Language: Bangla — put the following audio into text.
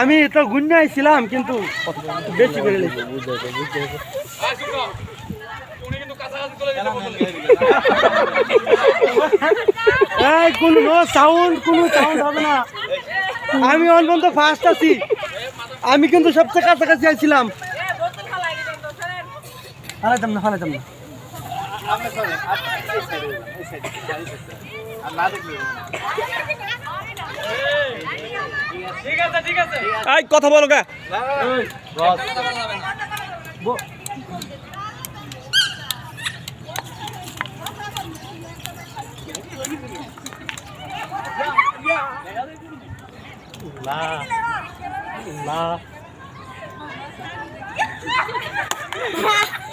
আমি তো গুন্ডে ছিলাম, কিন্তু বেশি করে কোনো সাউন্ড কোনো সাউন্ড হবে না। আমি অনবন্ত ফার্স্ট আছি। আমি কিন্তু সবচেয়ে কাছাকাছি আইছিলাম হারাইতাম না হারাইতাম না। এই কথা বলো গা। লা লা